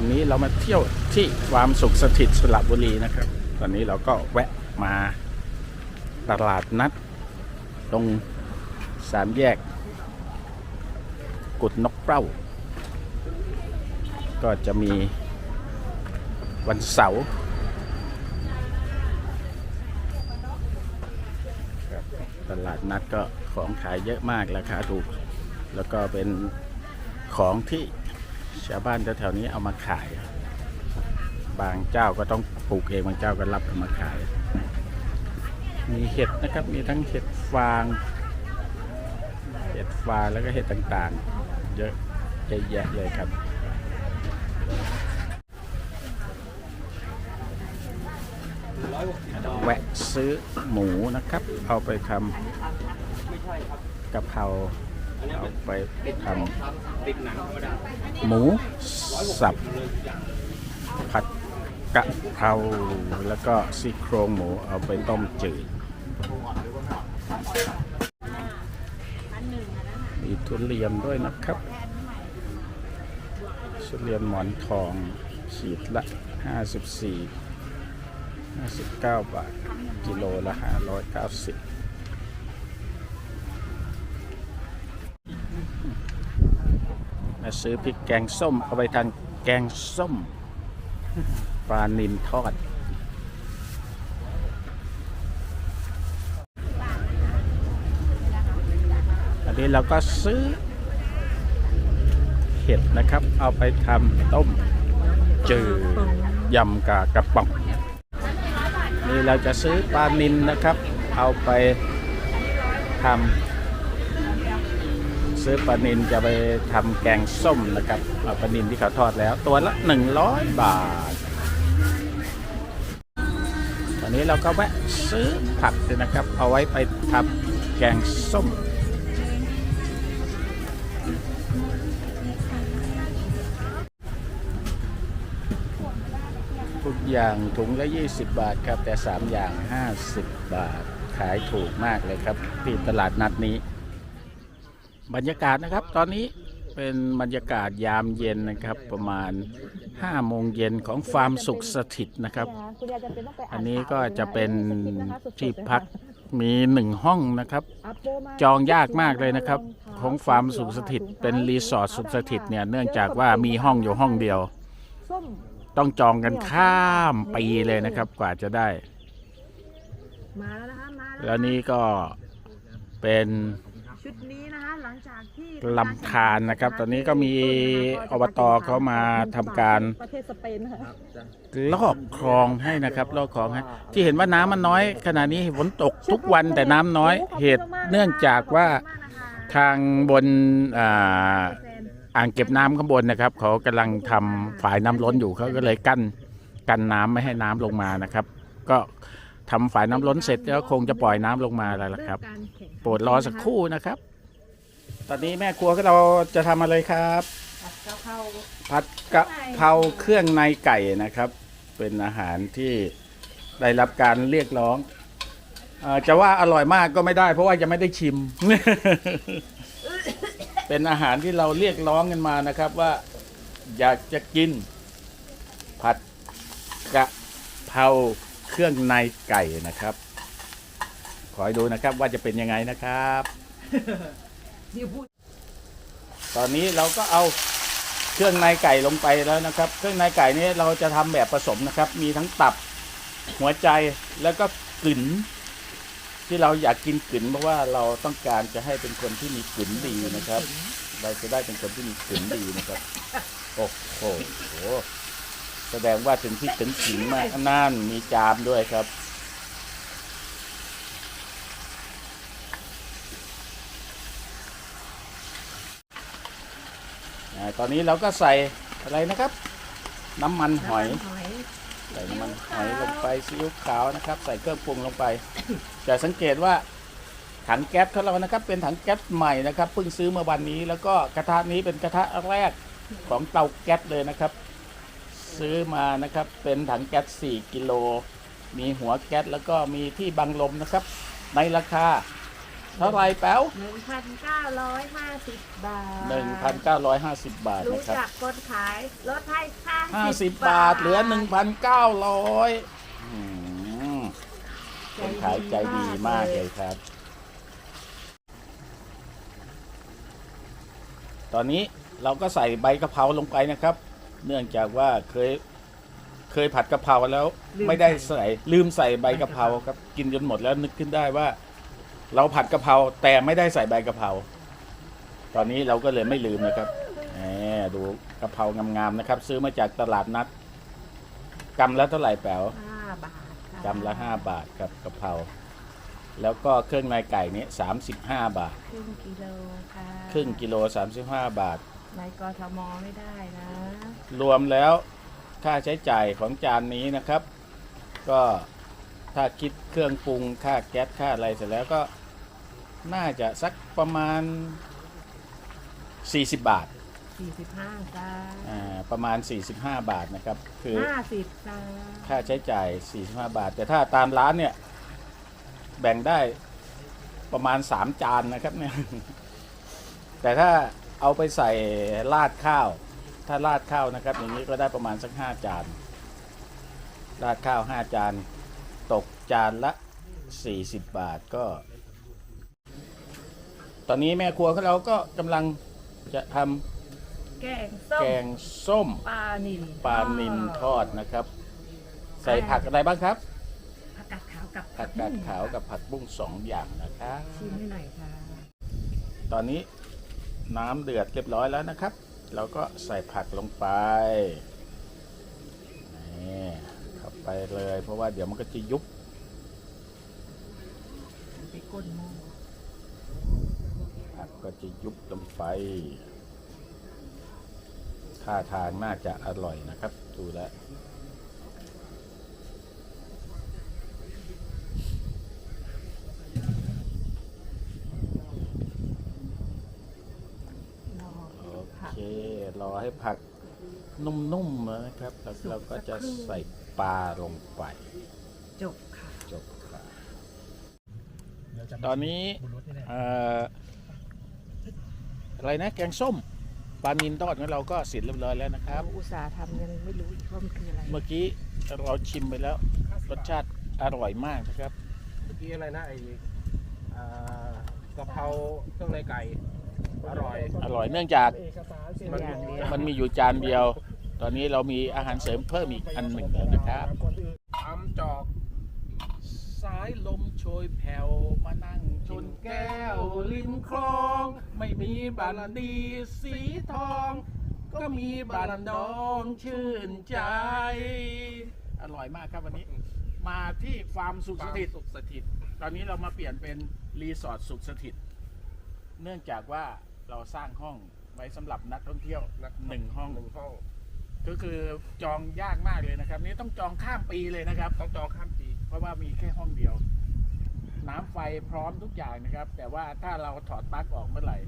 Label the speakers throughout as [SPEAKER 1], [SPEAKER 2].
[SPEAKER 1] วันนี้เรามาเที่ยวที่ความสุขสถิตสระบุรีนะครับ ตอนนี้เราก็แวะมาตลาดนัด ตรงสามแยก กุดนกเป้า ก็จะมีวันเสาร์ตลาดนัดก็ของขายเยอะมากราคาถูก แล้วก็เป็นของที่ ชาวบ้านแถวๆนี้เอามาขาย บางเจ้าก็ต้องปลูกเองบางเจ้าก็รับเอามาขาย มีเห็ดนะครับมีทั้งเห็ดฟางเห็ดฟางแล้วก็เห็ดต่างๆ เยอะเยอะแยะเลยครับแวะซื้อหมูนะครับ เอาไปทำกะเพรา เอาไปทำหมูสับ ผัดกะเพราแล้วก็ซี่โครงหมูเอาไปต้มจืดมีทุเรียนด้วยนะครับทุเรียนหมอนทองขีดละ 54 59 บาท กิโลละ 590 มาซื้อพริกแกงส้ม เอาไปทางแกงส้ม ปลานินทอด อันนี้เราก็ซื้อ เห็ดนะครับ เอาไปทำต้มจืดยำกากระป๋องนี่เราจะซื้อปลานินนะครับ เอาไปทำ ซื้อปลานินจะไปทำแกงส้มนะครับปลานินที่เขาทอดแล้ว ตัวละ 100 บาท ตอนนี้เราก็แวะซื้อผักด้วยนะครับ เอาไว้ไปทำแกงส้มทุกอย่างถุงละ 20 บาทครับ แต่ 3 อย่าง 50 บาท ขายถูกมากเลยครับ ที่ตลาดนัดนี้ บรรยากาศนะครับ ตอนนี้เป็นบรรยากาศยามเย็นนะครับ ประมาณ5โมงเย็นของฟาร์มสุขสถิตนะครับ
[SPEAKER 2] คุณยายจำเป็นต้องไป
[SPEAKER 1] อันนี้ก็จะเป็นที่พักมีหนึ่งห้องนะครับ
[SPEAKER 2] อัพโปมา
[SPEAKER 1] จองยากมากเลยนะครับ ของฟาร์มสุขสถิตเป็นรีสอร์ทสุขสถิตเนี่ยเนื่องจากว่ามีห้องอยู่ห้องเดียว
[SPEAKER 2] ส้ม
[SPEAKER 1] ต้องจองกันข้ามปีเลยนะครับกว่าจะได้
[SPEAKER 2] มาแล้วนะคะมา
[SPEAKER 1] แล้วนี่ก็เป็น
[SPEAKER 2] ชุดนี้นะคะหลังจากที่
[SPEAKER 1] ลำธารนะครับ ตอนนี้ก็มีอบตเขามาทำการ
[SPEAKER 2] ประเทศสเปนนะคะ
[SPEAKER 1] ลอกคลองให้นะครับลอกคลองให้ที่เห็นว่าน้ำมันน้อย ขณะนี้ฝนตกทุกวันแต่น้ำน้อย เหตุเนื่องจากว่าทางบนอ่าอ่างเก็บน้ำข้างบนนะครับเขากำลังทำฝายน้ำล้นอยู่เขาก็เลยกั้นกันน้ำไม่ให้น้ำลงมานะครับ ก็ทำฝายน้ำล้นเสร็จแล้วคงจะปล่อยน้ำลงมาแล้วล่ะครับโป รดรอสักครู่นะครับ ตอนนี้แม่ครัวก็เราจะทำอะไรครับ
[SPEAKER 2] กะเพรา
[SPEAKER 1] ผัดกะเพราเครื่องในไก่นะครับ เป็นอาหารที่ได้รับการเรียกร้องเอ่อจะว่าอร่อยมากก็ไม่ได้ เพราะว่ายังไม่ได้ชิม เป็นอาหารที่เราเรียกร้องกันมานะครับว่าอยากจะกิน ผัดกะเพราเครื่องในไก่นะครับ ขอให้ดูนะครับว่าจะเป็นยังไงนะครับ ตอนนี้เราก็เอาเครื่องในไก่ลงไปแล้วนะครับ เครื่องในไก่นี้เราจะทำแบบผสมนะครับ มีทั้งตับหัวใจแล้วก็กลิ่นที่เราอยากกินกลิ่นเพราะว่าเราต้องการจะให้เป็นคนที่มีกลิ่นดีนะครับ เราจะได้เป็นคนที่มีกลิ่นดีนะครับโอ้โหแสดงว่าถึงที่ถึงขิงมากนั่นมีจามด้วยครับ ตอนนี้เราก็ใส่อะไรนะครับ น้ำมันหอย ใส่น้ำมันหอยลงไปซีอิ๊วขาวนะครับ ใส่เครื่องปรุงลงไป จะสังเกตว่าถังแก๊สของเรานะครับ เป็นถังแก๊สใหม่นะครับเพิ่งซื้อเมื่อวันนี้ แล้วก็กระทะนี้เป็นกระทะแรกของเตาแก๊สเลยนะครับ ซื้อมานะครับเป็นถังแก๊ส4กิโลมีหัวแก๊สแล้วก็มีที่บังลมนะครับ ในราคา เท่าไหรแป๊ว
[SPEAKER 2] หนึ่งพันเก้าร้อยห้าสิบบาท
[SPEAKER 1] หนึ่งพันเก้าร้อยห้าสิบบาท
[SPEAKER 2] รู้
[SPEAKER 1] นะครับ
[SPEAKER 2] จักคนขายลดให้ห้า
[SPEAKER 1] ห้าสิบบาทเหลือหนึ่งพันเก้าร้อยคนขายใจดีมากเลยครับ ตอนนี้เราก็ใส่ใบกะเพราลงไปนะครับ เนื่องจากว่าเคยเคยผัดกะเพราแล้ว ไม่ได้ใส่ลืมใส่ใบกะเพราครับ กินจนหมดแล้วนึกขึ้นได้ว่า เราผัดกะเพราแต่ไม่ได้ใส่ใบกะเพราตอนนี้เราก็เลยไม่ลืมนะครับแหมดูกะเพรางามๆนะครับ ซื้อมาจากตลาดนัดกำละเท่าไหร่แป๋ว
[SPEAKER 2] ห้าบาทค่
[SPEAKER 1] กำละห้าบาทครับกะเพราแล้วก็เครื่องในไก่นี้สามสิบห้าบาท
[SPEAKER 2] ครึ่งกิโลค่ะ
[SPEAKER 1] ครึ่งกิโลสามสิบห้าบาท
[SPEAKER 2] ในกทมไม่ได้นะ
[SPEAKER 1] รวมแล้วค่าใช้จ่ายของจานนี้นะครับ ก็ถ้าคิดเครื่องปรุงค่าแก๊สค่าอะไรเสร็จแล้วก็ น่าจะสักประมาณ 40 บาท
[SPEAKER 2] สี่สิบห้าจ้า
[SPEAKER 1] อ่าประมาณ 45 บาทนะครับ คือ
[SPEAKER 2] ห้าสิบจ้า
[SPEAKER 1] ค่าใช้จ่าย 45 บาท แต่ถ้าตามร้านเนี่ย แบ่งได้ประมาณ 3 จานนะครับเนี่ย แต่ถ้าเอาไปใส่ราดข้าว ถ้าราดข้าวนะครับ อย่างนี้ก็ได้ประมาณสัก 5 จาน ราดข้าว 5 จาน ตกจานละ 40 บาทก็ ตอนนี้แม่ครัวของเราก็กำลังจะท
[SPEAKER 2] แกงำส้
[SPEAKER 1] แก
[SPEAKER 2] ม
[SPEAKER 1] งส้ม
[SPEAKER 2] ปลานิล
[SPEAKER 1] ปลานิลทอดนะครับ ใส่ผักอะไรบ้างครับ
[SPEAKER 2] ผักกาดขาวกับ
[SPEAKER 1] ผักกาดขาวกับผักบุ้งสองอย่างนะครับ
[SPEAKER 2] ชิมให้หน่อยค่ะ
[SPEAKER 1] ตอนนี้น้ำเดือดเรียบร้อยแล้วนะครับ เราก็ใส่ผักลงไปนี่เข้าไปเลย เพราะว่าเดี๋ยวมันก็จะยุบ
[SPEAKER 2] ไปก้นหม้อ
[SPEAKER 1] ผั กก็จะยุบลงไปท่าทางน่าจะอร่อยนะครับ ดูแล้ว
[SPEAKER 2] รอ
[SPEAKER 1] โอ
[SPEAKER 2] ผัก
[SPEAKER 1] เค รอให้ผักนุ่มๆนะครับ แล้วเราก็จะใส่ปลาลงไป
[SPEAKER 2] จบค่ะ
[SPEAKER 1] จบครับตอนนี้เอ่อ อะไรนะ แกงส้มปลานินทอดของเราก็เสร็จเรียบร้อยแล้วนะครับ
[SPEAKER 2] อุตสาห์ทำยังไม่รู้อีกว่ามันคืออะไร
[SPEAKER 1] เมื่อกี้เราชิมไปแล้ว รสชาติอร่อยมากนะครับ
[SPEAKER 3] เมื่อกี้อะไรนะไอ้อ่ากะเพราเครื่องในไก่ อร่อย
[SPEAKER 1] อร่อยเนื่องจาก
[SPEAKER 3] มัน
[SPEAKER 2] อย่างเดียว
[SPEAKER 1] มันมีอยู่จานเดียว ตอนนี้เรามีอาหารเสริมเพิ่มอีกอันหนึ่งแล้วนะครับ
[SPEAKER 3] ทำจอก
[SPEAKER 1] สายลมโชยแผ่วมานั่งชนแก้วริมคลอง ไม่มีบันดีสีทอง ก็มีบันดองชื่นใจ อร่อยมากครับวันนี้ มาที่ฟาร์มสุขสถิต
[SPEAKER 3] สุขสถิต
[SPEAKER 1] ตอนนี้เรามาเปลี่ยนเป็นรีสอร์ทสุขสถิต เนื่องจากว่าเราสร้างห้องไว้สำหรับนักท่องเที่ยว
[SPEAKER 3] นัก
[SPEAKER 1] หนึ่งห้อง
[SPEAKER 3] หนึ่งห้อง
[SPEAKER 1] ก็คือจองยากมากเลยนะครับ นี่ต้องจองข้ามปีเลยนะครับ
[SPEAKER 3] ต้องจองข้ามปี
[SPEAKER 1] เพราะว่ามีแค่ห้องเดียว น้ำไฟพร้อมทุกอย่างนะครับ แต่ว่าถ้าเราถอดปลั๊กออกเมื่อไหร่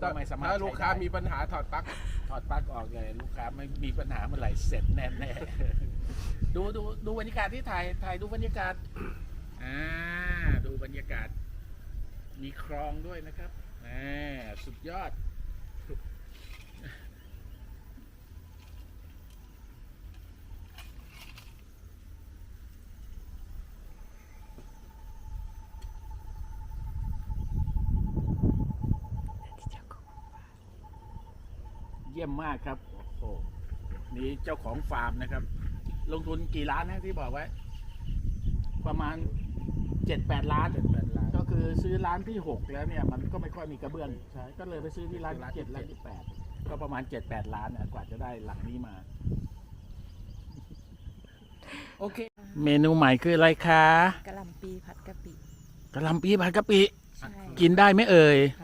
[SPEAKER 1] ก็ไม่สามารถ
[SPEAKER 3] ถ้าลูกค้า
[SPEAKER 1] ใช้ได้
[SPEAKER 3] มีปัญหาถอดปลั๊ก
[SPEAKER 1] ถอดปลั๊กออกเลย ลูกค้าไม่มีปัญหาเมื่อไหร่เสร็จแน่แน่ๆดูดูดูบรรยากาศที่ถ่ายถ่ายดูบรรยากาศอ่าดูบรรยากาศ มีคลองด้วยนะครับอ่าสุดยอด เยี่ยมมากครับโอ้โหนี่เจ้าของฟาร์มนะครับ ลงทุนกี่ล้านนะที่บอกไว้ ประมาณเจ็ดแปดล้าน
[SPEAKER 3] แปดล้าน
[SPEAKER 1] ก็คือซื้อร้านที่หกแล้วเนี่ย มันก็ไม่ค่อยมีกระเบื้องใช้ก็เลยไปซื้อที่ร้าน
[SPEAKER 3] ร้านที่
[SPEAKER 1] เจ็ด
[SPEAKER 3] เจ็ด
[SPEAKER 1] ร้านที่แปดก็ประมาณเจ็ดแปดล้านนะกว่าจะได้หลังนี้มา โอเค เมนูใหม่คืออะไรคะ
[SPEAKER 2] กะหล่ำปีผัดกะปิ
[SPEAKER 1] กะหล่ำปีผัดกะปิ
[SPEAKER 2] ใช่
[SPEAKER 1] กินได้ไหมเอ่ย
[SPEAKER 2] ผ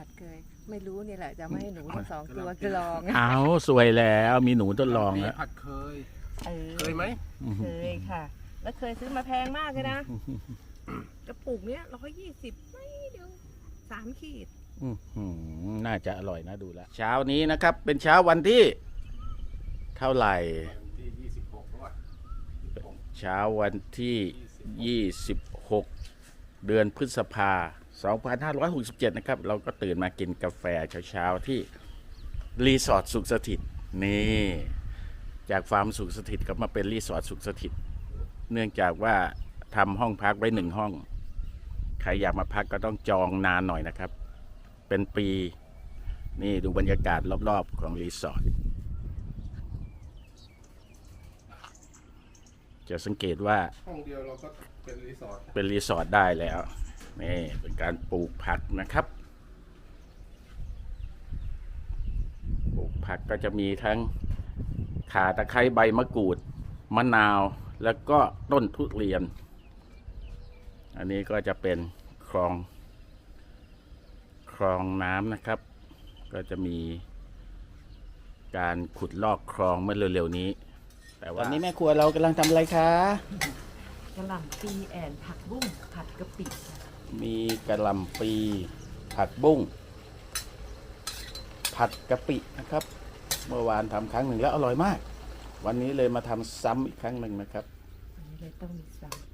[SPEAKER 2] ัดเคย ไม่รู้นี่แหละจะไม่ให้หนูทั้งสองตัวกลอง
[SPEAKER 1] เอาสวยแล้วมีหนูทดลอง
[SPEAKER 3] ปี
[SPEAKER 1] แล้ว
[SPEAKER 3] ผัดเคย
[SPEAKER 2] เออ
[SPEAKER 3] เคยไหม
[SPEAKER 2] เคยค่ะ แล้วเคยซื้อมาแพงมากเลยนะกระปุกเนี้ยร้อยยี่สิบไม่เดียวสามขีด
[SPEAKER 1] อื้อหือน่าจะอร่อยนะดูแล้วเช้านี้นะครับ เป็นเช้าวันที่เท่าไหร่
[SPEAKER 3] ที่ยี่สิบหกด้วย
[SPEAKER 1] เช้าวันที่26 เดือนพฤษภา 2567 นะครับ เราก็ตื่นมากินกาแฟเช้าๆ ที่รีสอร์ทสุขสถิตนี่ จากฟาร์มสุขสถิตก็มาเป็นรีสอร์ทสุขสถิต เนื่องจากว่าทำห้องพักไว้หนึ่งห้อง ใครอยากมาพักก็ต้องจองนานหน่อยนะครับ เป็นปี นี่ดูบรรยากาศรอบๆของรีสอร์ท จะสังเกตว่า
[SPEAKER 3] ห้องเดียวเราก็เป็นรีสอร์ท
[SPEAKER 1] เป็นรีสอร์ทได้แล้วนี่เป็นการปลูกผักนะครับ ปลูกผักก็จะมีทั้งข่าตะไคร้ใบมะกรูด มะนาว แล้วก็ต้นทุเรียน อันนี้ก็จะเป็นคลอง คลองน้ำนะครับ ก็จะมีการขุดลอกคลองเมื่อเร็วๆนี้ แต่วันนี้แม่ครัวเรากำลังทำอะไรคะ
[SPEAKER 2] กระหล่ำปีแอนผักบุ้งผัดกะปิค่ะ
[SPEAKER 1] มีกระหลำปี ผักบุ้ง ผัดกะปินะครับ เมื่อวานทำครั้งหนึ่งแล้วอร่อยมาก วันนี้เลยมาทำซ้ำอีกครั้งหนึ่งนะครับ
[SPEAKER 2] อันนี้เลยต้องมีซ้